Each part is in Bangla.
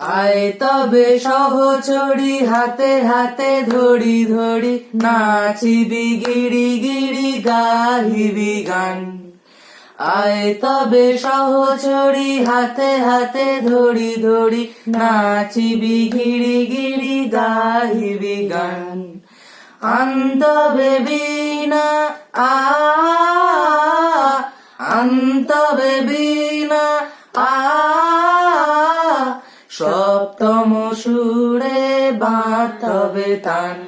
আয় তবে সহচরি হাতে হাতে ধরি ধরি, নাচিবি গিড়ি গিড়ি, গাহিবি গান। আয় তবে সহচরি হাতে হাতে ধরি ধরি, নাচিবি গিড়ি গিড়ি, গাহিবি গান। আন্তবে বিনা আ আন্তবে বিনা সুরে বাঁধবে তান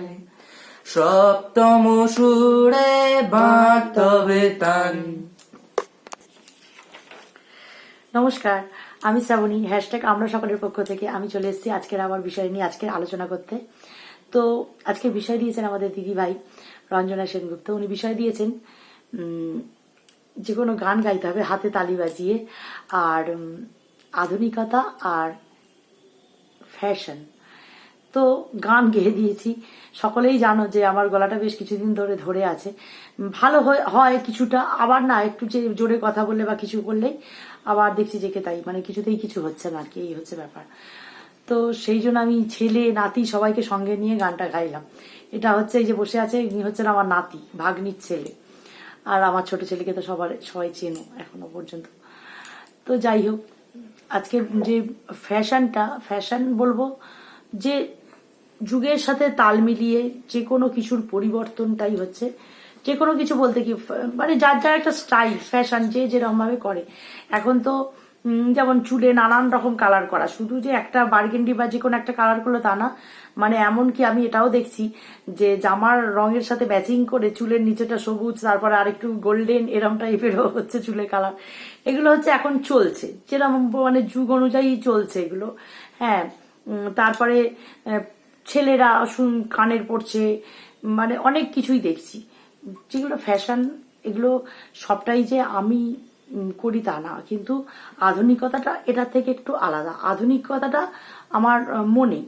সপ্তম সুরে বাঁধবে তান নমস্কার, আমি শ্রাবণী হ্যাশট্যাগ আমরা সকলের পক্ষ থেকে আমি চলে এসেছি আজকের আমার বিষয় নিয়ে, আজকের আলোচনা করতে। তো আজকে বিষয় দিয়েছেন আমাদের দিদি ভাই রঞ্জনা সেনগুপ্ত, উনি বিষয় দিয়েছেন যে কোনো গান গাইতে হবে, হাতে তালি বাজিয়ে, আর আধুনিকতা আর ফ্যাশন তো গান গেয়ে দিয়েছি। সকলেই জানো যে আমার গলাটা বেশ কিছুদিন ধরে ধরে আছে। ভালো হয়- কিছুটা, আবার না একটু যে জোরে কথা বললে বা কিছু করলেই আবার দেখছি যে তাই মানে কিছুতেই কিছু হচ্ছে না আর কি, এই হচ্ছে ব্যাপার। তো সেই জন্য আমি ছেলে, নাতি সবাইকে সঙ্গে নিয়ে গানটা গাইলাম। এটা হচ্ছে এই যে বসে আছে, ইনি হচ্ছেন আমার নাতি, ভাগ্নির ছেলে। আর আমার ছোট ছেলেকে তো সবার, সবাই চেনো এখনও পর্যন্ত। তো যাই হোক আজকে যে ফ্যাশনটা, ফ্যাশন বলব, যে যুগের সাথে তাল মিলিয়ে যে কোনো কিছুর পরিবর্তনটাই হচ্ছে। যে কোনো কিছু বলতে কি মানে যার যার একটা স্টাইল, ফ্যাশন যে যেরকম ভাবে করে। এখন তো যেমন চুলে নানান রকম কালার করা। শুধু যে একটা বার্গেন্ডি বা যে কোনো একটা কালার করল তা না মানে এমন কি আমি এটাও দেখছি যে জামার রঙের সাথে ম্যাচিং করে চুলের নিচেটা সবুজ, তারপরে আরেকটু গোল্ডেন এরম টাইপেরও হচ্ছে চুলের কালার এগুলো হচ্ছে এখন চলছে। যেরকম মানে যুগ অনুযায়ী চলছে এগুলো। হ্যাঁ তারপরে ছেলেরা শুন, কানের পড়ছে মানে অনেক কিছুই দেখছি। যেগুলো ফ্যাশন এগুলো সবটাই যে আমি করি তা না। কিন্তু আধুনিকতাটা এটা থেকে একটু আলাদা। আধুনিকতাটা আমার মনে।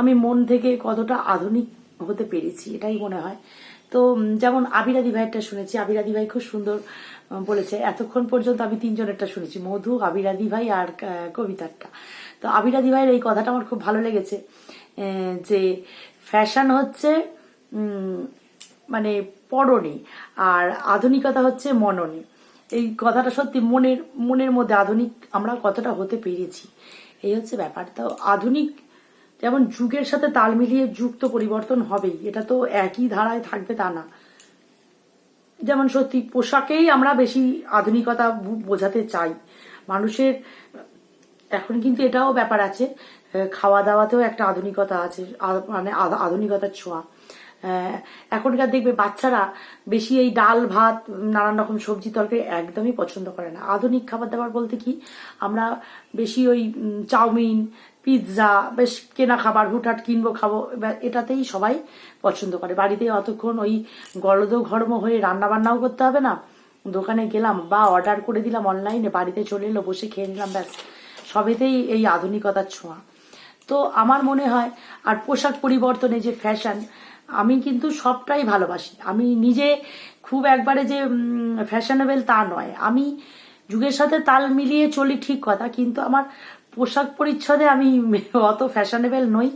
আমি মন থেকে কতটা আধুনিক হতে পেরেছি, এটাই মনে হয়। তো যেমন আবিরাদি ভাইয়েরটা শুনেছি আবিরাদি ভাই খুব সুন্দর বলেছে, এতক্ষণ পর্যন্ত আমি তিনজনেরটা শুনেছি, মধু আবিরাদি ভাই আর কবিতারটা। তো আবিরাদি ভাইয়ের এই কথাটা আমার খুব ভালো লেগেছে যে ফ্যাশন হচ্ছে মানে পরনে, আর আধুনিকতা হচ্ছে মননে। এই কথাটা সত্যি মনের মনের মধ্যে আধুনিক আমরা কতটা হতে পেরেছি, এই হচ্ছে ব্যাপার। তো আধুনিক যেমন যুগের সাথে তাল মিলিয়ে যুগ তো পরিবর্তন হবেই, এটা তো একই ধারায় থাকবে তা না। যেমন সত্যি, পোশাকেই আমরা বেশি আধুনিকতা বোঝাতে চাই। মানুষের, এখন কিন্তু এটাও ব্যাপার আছে খাওয়া দাওয়াতেও একটা আধুনিকতা আছে মানে আধ- আধুনিকতার ছোঁয়া। এখনকার দেখবে বাচ্চারা বেশি এই ডাল, ভাত, নানান রকম সবজি, তরকারি একদমই পছন্দ করে না। আধুনিক খাবার দাবার বলতে কি, আমরা বেশি ওই চাউমিন পিৎজা, বেশ কেনা খাবার, হুটহাট কিনবো, খাব এটাতেই সবাই পছন্দ করে। বাড়িতে অতক্ষণ ওই গলদ ঘর্ম হয়ে রান্না বান্নাও করতে হবে না। দোকানে গেলাম, বা অর্ডার করে দিলাম অনলাইনে, বাড়িতে চলে এলো, বসে খেয়ে নিলাম, ব্যাস। সবেতেই এই আধুনিকতার ছোঁয়া। তো আমার মনে হয়, আর পোশাক পরিবর্তনে যে ফ্যাশন, আমি কিন্তু সবটাই ভালোবাসি। আমি নিজে খুব একবারে যে ফ্যাশনেবল তা নয়। আমি যুগের সাথে তাল মিলিয়ে চলি ঠিক কথা, কিন্তু আমার পোশাক পরিচ্ছদে আমি অত ফ্যাশনেবল নই।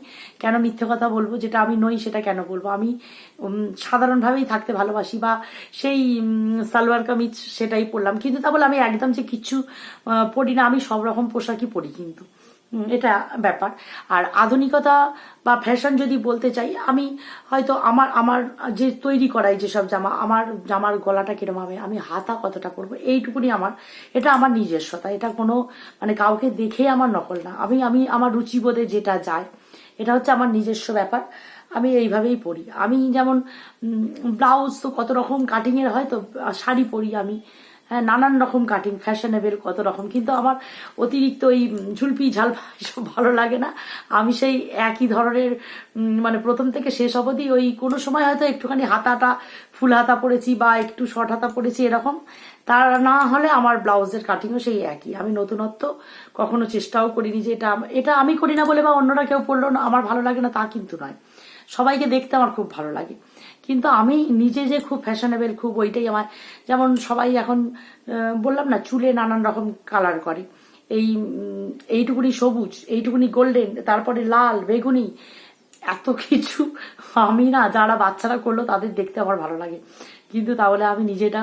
কেন মিথ্যে কথা বলব? যেটা আমি নই, সেটা কেন বলব? আমি সাধারণভাবেই থাকতে ভালোবাসি বা সেই সালোয়ার কামিজ সেটাই পরলাম। কিন্তু তা বলে আমি একদম যে কিচ্ছু পরি না, আমি সব রকম পোশাকই পরি কিন্তু। এটা ব্যাপার। আর আধুনিকতা বা ফ্যাশন যদি বলতে চাই, আমি হয়তো আমার আমার যে তৈরি করাই যেসব জামা, আমার জামার গলাটা কিরম হবে, আমি হাতা কতটা করব এইটুকুনি আমার, এটা আমার নিজস্বতা, এটা কোনো মানে কাউকে দেখে আমার নকল না। আমি আমি আমার রুচিবোধে যেটা যায়, এটা হচ্ছে আমার নিজস্ব ব্যাপার, আমি এইভাবেই পরি। আমি যেমন ব্লাউজ তো কত রকম কাটিং এর হয়, তো শাড়ি পরি আমি হ্যাঁ নানান রকম কাটিং ফ্যাশনেবেল কত রকম। কিন্তু আমার অতিরিক্ত ওই ঝুলপি ঝালপা এসব ভালো লাগে না। আমি সেই একই ধরনের মানে প্রথম থেকে শেষ অবধি ওই কোনো সময় হয়তো একটুখানি হাতাটা, ফুল হাতা পরেছি বা একটু শর্ট হাতা পরেছি এরকম। তা না হলে আমার ব্লাউজের কাটিংও সেই একই। আমি নতুনত্ব কখনো চেষ্টাও করিনি যে এটা এটা আমি করি না বলে বা অন্যরা কেউ পড়ল না, আমার ভালো লাগে না তা কিন্তু নয়। সবাইকে দেখতে আমার খুব ভালো লাগে। কিন্তু আমি নিজে যে খুব ফ্যাশনেবল খুব ওইটাই আমার, যেমন সবাই এখন বললাম না, চুলে নানান রকম কালার করে। এই এইটুকুনি সবুজ, এইটুকুনি গোল্ডেন তারপরে লাল, বেগুনি, এত কিছু আমি না, যারা বাচ্চারা করল তাদের দেখতে আমার ভালো লাগে। কিন্তু তাহলে আমি নিজেটা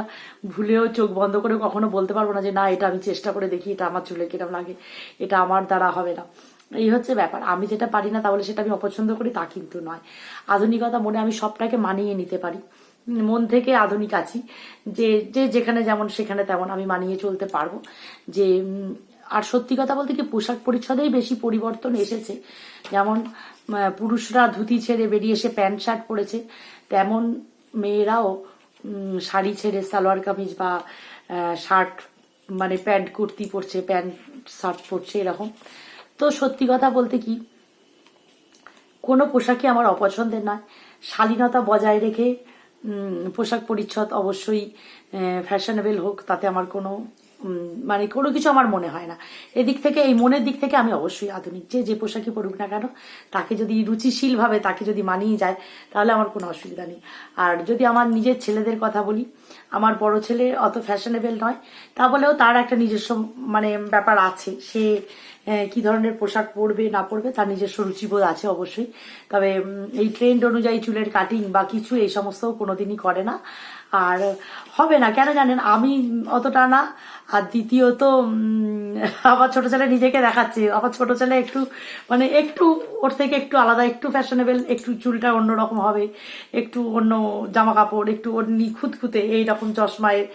ভুলেও চোখ বন্ধ করে কখনো বলতে পারব না যে, না, এটা আমি চেষ্টা করে দেখি, এটা আমার চুলে কিরম লাগে, এটা আমার দ্বারা হবে না। এই হচ্ছে ব্যাপার। আমি যেটা পারি না তাহলে সেটা আমি অপছন্দ করি, তা কিন্তু নয়। আধুনিকতা মনে আমি সবটাকে মানিয়ে নিতে পারি। মন থেকে আধুনিক আছি যে যে যেখানে যেমন সেখানে তেমন আমি মানিয়ে চলতে পারব। যে আর সত্যি কথা বলতে কি পোশাক পরিচ্ছদেই বেশি পরিবর্তন এসেছে। যেমন পুরুষরা ধুতি ছেড়ে বেরিয়ে এসে প্যান্ট শার্ট পরেছে, তেমন মেয়েরাও শাড়ি ছেড়ে সালোয়ার কামিজ বা শার্ট মানে প্যান্ট কুর্তি পরছে, প্যান্ট শার্ট পরছে, এরকম। তো সত্যি কথা বলতে কি, কোনো পোশাকই আমার অপছন্দের নয়। শালীনতা বজায় রেখে পোশাক পরিচ্ছদ অবশ্যই ফ্যাশনেবল হোক, তাতে আমার কোনো মানে কোনো কিছু আমার মনে হয় না। এদিক থেকে, এই মনের দিক থেকে আমি অবশ্যই আধুনিক। যে যে পোশাকই পরুক না কেন, তাকে যদি রুচিশীল ভাবে তাকে যদি মানিয়ে যায়, তাহলে আমার কোনো অসুবিধা নেই। আর যদি আমার নিজের ছেলেদের কথা বলি, আমার বড় ছেলে অত ফ্যাশনেবল নয়, তা বলেও তার একটা নিজস্ব মানে ব্যাপার আছে। সে কি ধরনের পোশাক পরবে, না পরবে, তার নিজস্ব রুচিবোধ আছে অবশ্যই। তবে এই ট্রেন্ড অনুযায়ী চুলের কাটিং বা কিছু এই সমস্ত কোনোদিনই করে না। আর হবে না, কেন জানেন? আমি অতটা না। আর দ্বিতীয়ত আমার ছোট ছেলে নিজেকে দেখাচ্ছে। আমার ছোট ছেলে একটু মানে একটু, ওর থেকে একটু আলাদা, একটু ফ্যাশনেবল একটু চুলটা অন্যরকম হবে, একটু অন্য জামা কাপড় একটু ওর খুঁতখুঁতে এইরকম চশমায়।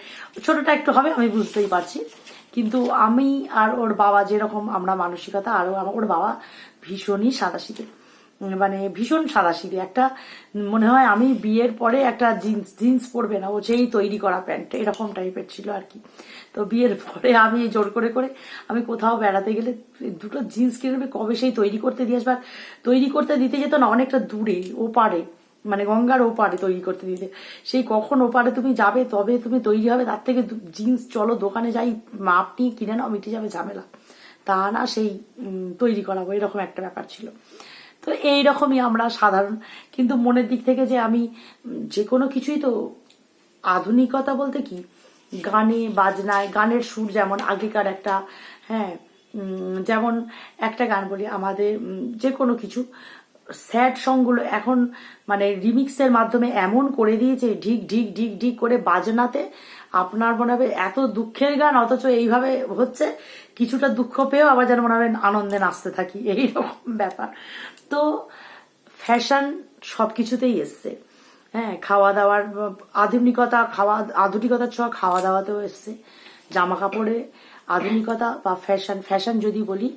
ছোটটা একটু হবে, আমি বুঝতেই পারছি। কিন্তু আমি আর ওর বাবা যেরকম, আমরা মানসিকতা আর ওর বাবা ভীষণই সাদাসিধে। মানে ভীষণ সাদাসিধে একটা মনে হয় আমি বিয়ের পরে একটা জিন্স জিন্স পরবে না, ও সেই তৈরি করা প্যান্ট, এরকম টাইপের ছিল আর কি। তো বিয়ের পরে আমি জোর করে করে আমি কোথাও বেড়াতে গেলে দুটো জিন্স কিনবে, কবে সেই তৈরি করতে দিয়ে আসবে? আর তৈরি করতে দিতে যেত না, অনেকটা দূরে ও পারে মানে গঙ্গার ওপারে তৈরি করতে দিতে। সেই কখন ওপারে তুমি যাবে, তবে তুমি তৈরি হবে, তার থেকে জিন্স চলো দোকানে যাই মাপ নিয়ে কিনে নাও, মিটে যাবে, ঝামেলা। তা না, সেই তৈরি করাবো, এরকম একটা ব্যাপার ছিল। তো এই রকমই আমরা সাধারণ, কিন্তু মনের দিক থেকে যে আমি, যে কোনো কিছুই তো আধুনিকতা বলতে কি? গানে, বাজনায়, গানের সুর যেমন আগেকার একটা হ্যাঁ যেমন একটা গান বলি, আমাদের যে কোনো কিছু, স্যাড সংগুলো এখন মানে রিমিক্সের মাধ্যমে এমন করে দিয়েছে, ঢিক ঢিক ঢিক ঢিক করে বাজনাতে আপনার মনে হবে এত দুঃখের গান, অথচ এইভাবে হচ্ছে কিছুটা দুঃখ পেয়েও আবার যেন মনে হবে আনন্দে নাচতে থাকি, এইরকম ব্যাপার। তো ফ্যাশন সব কিছুতেই এসছে। হ্যাঁ খাওয়া দাওয়ার আধুনিকতা, খাওয়া, আধুনিকতার ছোঁয়া খাওয়া দাওয়াতেও এসছে। জামা কাপড়ে আধুনিকতা বা ফ্যাশন ফ্যাশন যদি বলি,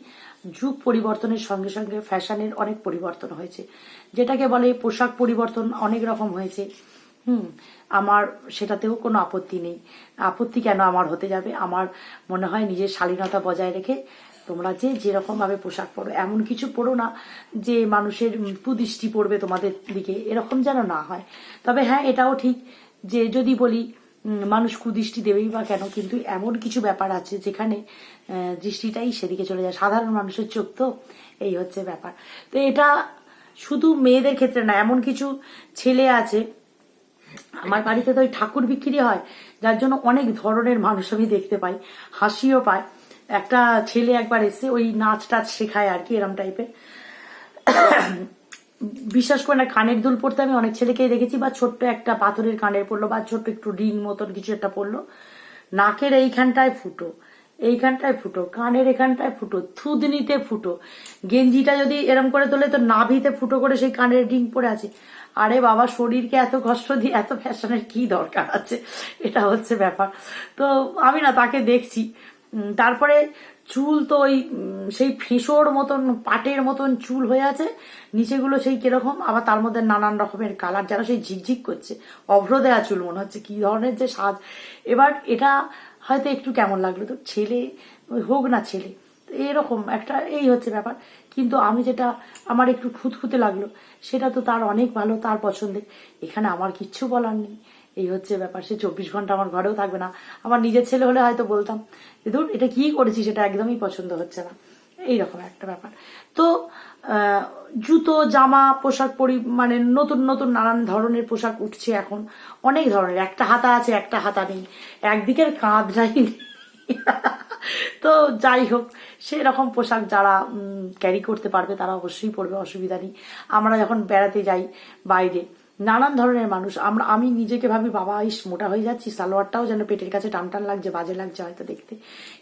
যুগ পরিবর্তনের সঙ্গে সঙ্গে ফ্যাশনের অনেক পরিবর্তন হয়েছে। যেটাকে বলে পোশাক পরিবর্তন অনেক রকম হয়েছে। হুম, আমার সেটাতেও কোনো আপত্তি নেই। আপত্তি কেন আমার হতে যাবে? আমার মনে হয় নিজের শালীনতা বজায় রেখে তোমরা যে যেরকম ভাবে পোশাক পরো, এমন কিছু পরো না যে মানুষের কুদৃষ্টি পড়বে তোমাদের দিকে, এরকম যেন না হয়। তবে হ্যাঁ এটাও ঠিক যে যদি বলি মানুষ কুদৃষ্টি দেবেই বা কেন, কিন্তু এমন কিছু ব্যাপার আছে যেখানে দৃষ্টিটাই সেদিকে চলে যায়। সাধারণ মানুষের চোখ তো এই হচ্ছে ব্যাপার। তো এটা শুধু মেয়েদের ক্ষেত্রে না, এমন কিছু ছেলে আছে আমার বাড়িতে তো ওই ঠাকুর বিক্রি হয়, যার জন্য অনেক ধরনের মানুষ আমি দেখতে পাই, হাসিও পায়। একটা ছেলে একবার এসে ওই নাচ টাচ শেখায় আর কি, এরম টাইপের বিশ্বাস করে না, কানের দুল পড়তে আমি অনেক ছেলেকেই দেখেছি, বা ছোট্ট একটা পাথরের কানের পড়ল বা ছোট্ট একটু রিং মতন কিছু একটা পড়ল নাকের এইখানটায় ফুটো এইখানটায় ফুটো, কানের এখানটায় ফুটো থুদনিতে ফুটো। গেঞ্জিটা যদি এরম করে তোলে, তো নাভিতে ফুটো করে সেই কানের রিং পড়ে আছে। আরে বাবা, শরীরকে এত কষ্ট দিয়ে, এত ফ্যাশনের কি দরকার আছে? এটা হচ্ছে ব্যাপার। তো আমি না তাকে দেখছি। তারপরে চুল তো ওই সেই ফেঁসোর মতন, পাটের মতন চুল হয়ে আছে। নিচেগুলো সেই কীরকম, আবার তার মধ্যে নানান রকমের কালার যারা সেই ঝিকঝিক করছে। অভ্র দেয়া চুল মনে হচ্ছে, কি ধরনের যে সাজ। এবার এটা হয়তো একটু কেমন লাগল? তো ছেলে হোক না ছেলে এরকম একটা, এই হচ্ছে ব্যাপার। কিন্তু আমি যেটা, আমার একটু খুঁতখুঁতে লাগল, সেটা তো তার অনেক ভালো, তার পছন্দের। এখানে আমার কিচ্ছু বলার নেই। এই হচ্ছে ব্যাপার, সে চব্বিশ ঘণ্টা আমার ঘরেও থাকবে না। আমার নিজের ছেলে হলে হয়তো বলতাম ধুর, এটা কি করেছি সেটা একদমই পছন্দ হচ্ছে না। এইরকম একটা ব্যাপার। তো জুতো, জামা, পোশাক পরি মানে নতুন নতুন নানান ধরনের পোশাক উঠছে এখন। অনেক ধরনের, একটা হাতা আছে, একটা হাতা নেই। একদিকের কাঁধটাই নেই। তো যাই হোক, সেরকম পোশাক যারা ক্যারি করতে পারবে তারা অবশ্যই পরবে, অসুবিধা নেই। আমরা যখন বেড়াতে যাই বাইরে, নানান ধরনের মানুষ, আমরা, আমি নিজেকে ভাবি, বাবা, ইস, মোটা হয়ে যাচ্ছি, সালোয়ারটাও যেন পেটের কাছে টান টান লাগছে, বাজে লাগছে হয়তো দেখতে।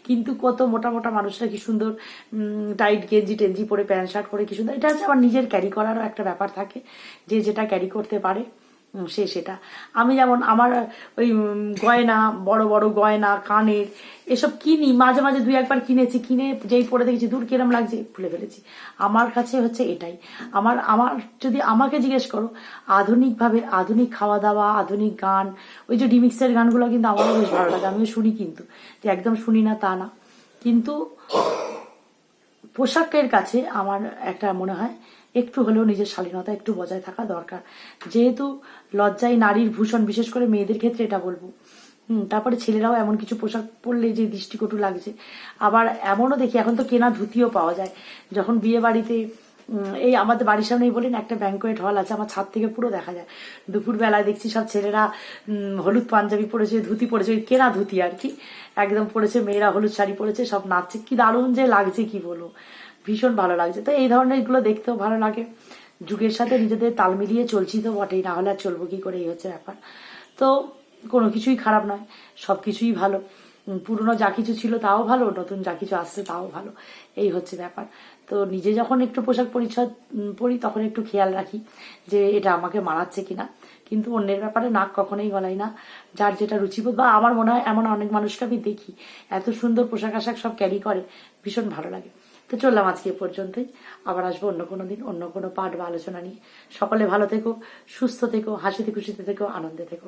কিন্তু কত মোটা মোটা মানুষরা কি সুন্দর টাইট গেঞ্জি টেঞ্জি পরে প্যান্ট শার্ট পরে কি সুন্দর, এটা হচ্ছে আমার নিজের ক্যারি করারও একটা ব্যাপার থাকে, যে যেটা ক্যারি করতে পারে। সে সেটা। আমি যেমন আমার, ওই গয়না, বড় বড় গয়না, কানের, এসব কিনি, মাঝে মাঝে দুই একবার কিনেছি, কিনে যেই পরে দেখেছি, দূর কিরম লাগছে খুলে ফেলেছি। আমার কাছে হচ্ছে এটাই। আমার আমার, যদি আমাকে জিজ্ঞেস করো, আধুনিকভাবে আধুনিক খাওয়া দাওয়া আধুনিক গান, ওই যে ডিমিক্সের গানগুলো কিন্তু আমারও বেশ ভালো লাগে, আমিও শুনি কিন্তু, যে একদম শুনি না তা না। কিন্তু পোশাকের কাছে আমার একটা মনে হয় একটু হলেও নিজের শালীনতা একটু বজায় থাকা দরকার। যেহেতু লজ্জাই নারীর ভূষণ, বিশেষ করে মেয়েদের ক্ষেত্রে এটা বলব। তারপরে ছেলেরাও এমন কিছু পোশাক পরলে যে দৃষ্টিকটু লাগছে। আবার এমনও দেখি, এখন তো কেনা ধুতিও পাওয়া যায়। যখন বিয়ে বাড়িতে এই আমাদের বাড়ির সামনেই বলেন একটা ব্যাঙ্কোয়েট হল আছে, আমার ছাদ থেকে পুরো দেখা যায়। দুপুর বেলায় দেখছি সব ছেলেরা হলুদ পাঞ্জাবি পরেছে, ধুতি পরেছে, ওই কেনা ধুতি আর কি। একদম পরেছে, মেয়েরা হলুদ শাড়ি পরেছে, সব নাচছে। কি দারুণ যে লাগছে, কি বলব। ভীষণ ভালো লাগছে। তো এই ধরনের এগুলো দেখতেও ভালো লাগে। যুগের সাথে নিজেদের তাল মিলিয়ে চলছি তো বটেই, না হলে আর চলবো কি করে, এই হচ্ছে ব্যাপার। তো কোনো কিছুই খারাপ নয়, সব কিছুই ভালো। পুরনো যা কিছু ছিল তাও ভালো, নতুন যা কিছু আসছে তাও ভালো, এই হচ্ছে ব্যাপার। তো নিজে যখন একটু পোশাক পরিচ্ছদ পরি, তখন একটু খেয়াল রাখি যে এটা আমাকে মানাচ্ছে কিনা। কিন্তু অন্যের ব্যাপারে নাক কখনোই গলাই না। যার যেটা রুচিবোধ বা আমার মনে হয় এমন অনেক মানুষকে আমি দেখি। এত সুন্দর পোশাক আশাক সব ক্যারি করে, ভীষণ ভালো লাগে। তো চললাম আজকে এ পর্যন্তই। আবার আসব অন্য কোনো দিন, অন্য কোনো পাঠ বা আলোচনা নিয়ে। সকলে ভালো থেকো, সুস্থ থেকো, হাসিতে খুশিতে থেকো, আনন্দে থেকো।